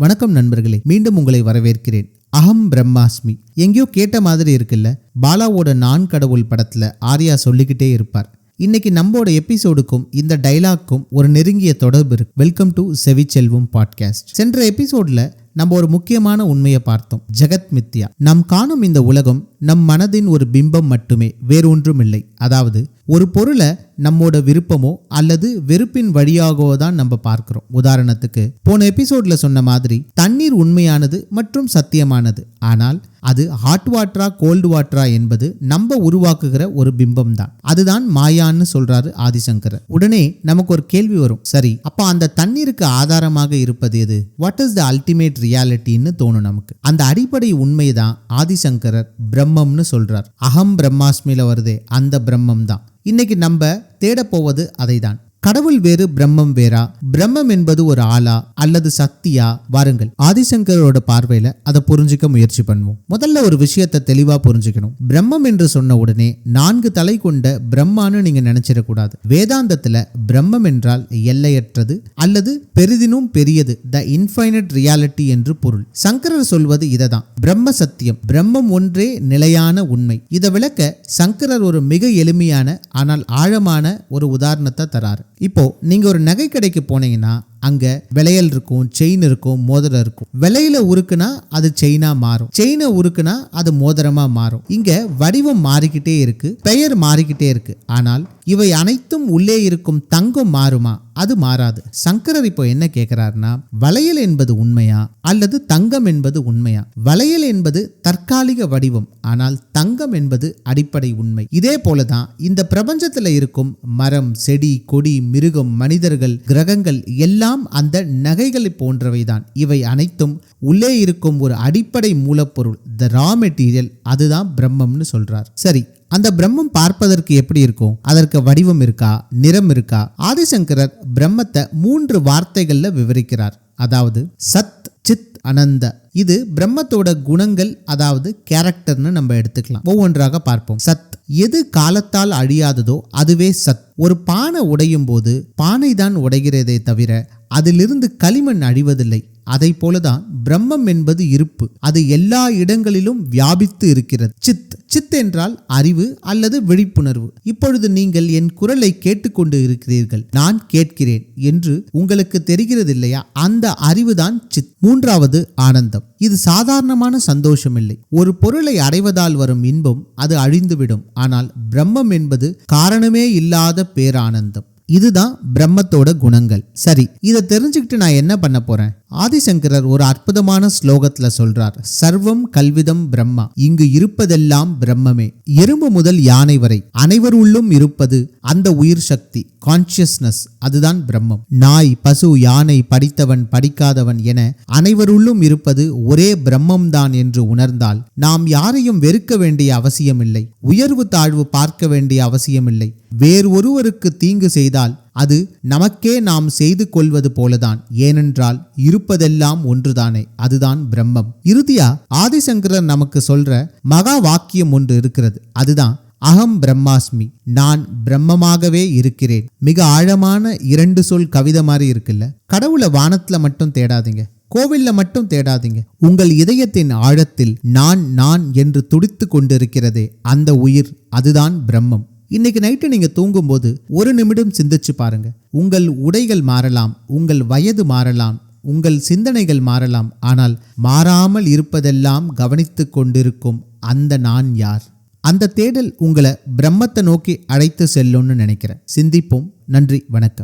வணக்கம் நண்பர்களே மீண்டும் உங்களை வரவேற்கிறேன். அகம் பிரம்மாஸ்மி. எங்கேயோ கேட்ட மாதிரி இருக்குல்ல பாலாவோட நான் கடவுள் படத்துல ஆர்யா சொல்லிக்கிட்டே இருப்பார். இன்னைக்கு நம்மோட எபிசோடுக்கும் இந்த டைலாக்கும் ஒரு நெருங்கிய தொடர்பு இருக்கு. வெல்கம் டு செவிச்செல்வம் பாட்காஸ்ட் சென்ற எபிசோட்ல நம்ம ஒரு முக்கியமான உண்மையை பார்த்தோம். ஜெகத் மித்யா நாம் காணும் இந்த உலகம் நம் மனதின் ஒரு பிம்பம் மட்டுமே வேறொன்றுமில்லை. அதாவது ஒரு பொருளை நம்மோட விருப்பமோ அல்லது வெறுப்பின் வழியாகவோ தான் நம்ம பார்க்கிறோம். உதாரணத்துக்கு போன எபிசோட்ல சொன்ன மாதிரி தண்ணீர் உண்மையானது மற்றும் சத்தியமானது. ஆனால் அது ஹாட் வாட்டரா கோல்டு வாட்டரா என்பது நம்ம உருவாக்குகிற ஒரு பிம்பம் தான். அதுதான் மாயான்னு சொல்றாரு ஆதிசங்கர் உடனே நமக்கு ஒரு கேள்வி வரும். சரி அப்ப அந்த தண்ணீருக்கு ஆதாரமாக இருப்பது எது? வாட் இஸ் த அல்டிமேட் ரியாலிட்டின்னு தோணும் நமக்கு. அந்த அடிப்படை உண்மைதான் ஆதிசங்கரர் பிரம்மம்னு சொல்றார். அகம் பிரம்மாஸ்மியில வருதே அந்த பிரம்மம் தான் இன்னைக்கு நம்ம தேட போவது அதை தான் கடவுள் வேறு பிரம்மம் வேறா? பிரம்மம் என்பது ஒரு ஆளா அல்லது சக்தியா? வாருங்கள் ஆதிசங்கரோட பார்வையில அதை புரிஞ்சுக்க முயற்சி பண்ணுவோம். முதல்ல ஒரு விஷயத்தை தெளிவா புரிஞ்சுக்கணும். பிரம்மம் என்று சொன்ன உடனே நான்கு தலை கொண்ட பிரம்மான்னு நீங்க நினைச்சிடக்கூடாது. வேதாந்தத்துல பிரம்மம் என்றால் எல்லையற்றது அல்லது பெரிதினும் பெரியது த இன்ஃபைனட் ரியாலிட்டி என்று பொருள். சங்கரர் சொல்வது இததான் பிரம்ம சத்தியம் பிரம்மம் ஒன்றே நிலையான உண்மை. இதை விளக்க சங்கரர் ஒரு மிக எளிமையான ஆனால் ஆழமான ஒரு உதாரணத்தை தராரு. இப்போது நீங்கள் ஒரு நகை கடைக்கு போனீங்கன்னா அங்கே விளையல் இருக்கும் செயின் இருக்கும் மோதிரம் இருக்கும். விலையில உருக்குனா அது செயினா மாறும். செயினை உருக்குனா அது மோதிரமா மாறும். இங்க வடிவம் மாறிக்கிட்டே இருக்கு பெயர் மாறிக்கிட்டே இருக்கு. ஆனால் இவை அனைத்தும் உள்ளே இருக்கும் தங்கம் மாறுமா? அது மாறாது. சங்கரர் இப்போ என்ன கேட்கிறாருன்னா வளையல் என்பது உண்மையா? அல்லது தங்கம் என்பது உண்மையா? வளையல் என்பது தற்காலிக வடிவம் ஆனால் தங்கம் என்பது அடிப்படை உண்மை. இதே போலதான் இந்த பிரபஞ்சத்தில் இருக்கும் மரம் செடி கொடி மிருகம் மனிதர்கள் கிரகங்கள் எல்லாம் அந்த நகைகளை போன்றவைதான். இவை அனைத்தும் உள்ளே இருக்கும் ஒரு அடிப்படை மூலப்பொருள் த ரா மெட்டீரியல் அதுதான் பிரம்மம்னு சொல்றார். சரி அந்த பிரம்மம் பார்ப்பதற்கு எப்படி இருக்கும்? அதற்கு வடிவம் இருக்கா? நிறம் இருக்கா? ஆதிசங்கரர் பிரம்மத்தை மூன்று வார்த்தைகள்ல விவரிக்கிறார். அதாவது சத் சித் அனந்த. இது பிரம்மத்தோட குணங்கள் அதாவது கேரக்டர்னு நம்ம எடுத்துக்கலாம். ஒவ்வொன்றாக பார்ப்போம். சத் எது காலத்தால் அழியாததோ அதுவே சத். ஒரு பானை உடையும் போது பானை தான் உடைகிறதே தவிர அதிலிருந்து களிமண் அழிவதில்லை. அதை போலதான் பிரம்மம் என்பது இருப்பு. அது எல்லா இடங்களிலும் வியாபித்து இருக்கிறது. சித். சித் என்றால் அறிவு அல்லது விழிப்புணர்வு. இப்பொழுது நீங்கள் என் குரலை கேட்டுக்கொண்டு இருக்கிறீர்கள். நான் கேட்கிறேன் என்று உங்களுக்கு தெரிகிறது இல்லையா அந்த அறிவுதான் சித். மூன்றாவது ஆனந்தம். இது சாதாரணமான சந்தோஷம் இல்லை ஒரு பொருளை அடைவதால் வரும் இன்பம் அது அழிந்துவிடும். ஆனால் பிரம்மம் என்பது காரணமே இல்லாத பேரானந்தம். இதுதான் பிரம்மத்தோட குணங்கள். சரி இதை தெரிஞ்சுக்கிட்டு நான் என்ன பண்ண போறேன்? ஆதிசங்கரர் ஒரு அற்புதமான ஸ்லோகத்துல சொல்றார் சர்வம் கல்விதம் பிரம்மா இங்கு இருப்பதெல்லாம் பிரம்மமே. எறும்பு முதல் யானை வரை அனைவருள்ளும் இருப்பது அந்த உயிர் சக்தி கான்சியஸ்னஸ் அதுதான் பிரம்மம். நாய் பசு யானை படித்தவன் படிக்காதவன் என அனைவருள்ளும் இருப்பது ஒரே பிரம்மம்தான் என்று உணர்ந்தால் நாம் யாரையும் வெறுக்க வேண்டிய அவசியமில்லை. உயர்வு தாழ்வு பார்க்க வேண்டிய அவசியமில்லை. வேறு ஒருவருக்கு தீங்கு செய்தால் அது நமக்கே நாம் செய்து கொள்வது போலதான். ஏனென்றால் இருப்பதெல்லாம் ஒன்றுதானே அதுதான் பிரம்மம். இறுதியா ஆதிசங்கரர் நமக்கு சொல்ற மகா வாக்கியம் ஒன்று இருக்கிறது. அதுதான் அகம் பிரம்மாஸ்மி நான் பிரம்மமாகவே இருக்கிறேன். மிக ஆழமான இரண்டு சொல் கவிதை மாதிரி இருக்குல்ல. கடவுளை வானத்துல மட்டும் தேடாதீங்க கோவில்ல மட்டும் தேடாதீங்க. உங்கள் இதயத்தின் ஆழத்தில் நான் நான் என்று துடித்து கொண்டிருக்கிறதே அந்த உயிர் அதுதான் பிரம்மம். இன்னைக்கு நைட்டு நீங்க தூங்கும்போது ஒரு நிமிடம் சிந்திச்சு பாருங்க. உங்கள் உடைகள் மாறலாம் உங்கள் வயது மாறலாம் உங்கள் சிந்தனைகள் மாறலாம் ஆனால் மாறாமல் இருப்பதெல்லாம் கவனித்து கொண்டிருக்கும் அந்த நான் யார்? அந்த தேடல் உங்களை பிரம்மத்தை நோக்கி அழைத்து செல்லும்னு நினைக்கிறேன். சிந்திப்போம். நன்றி வணக்கம்.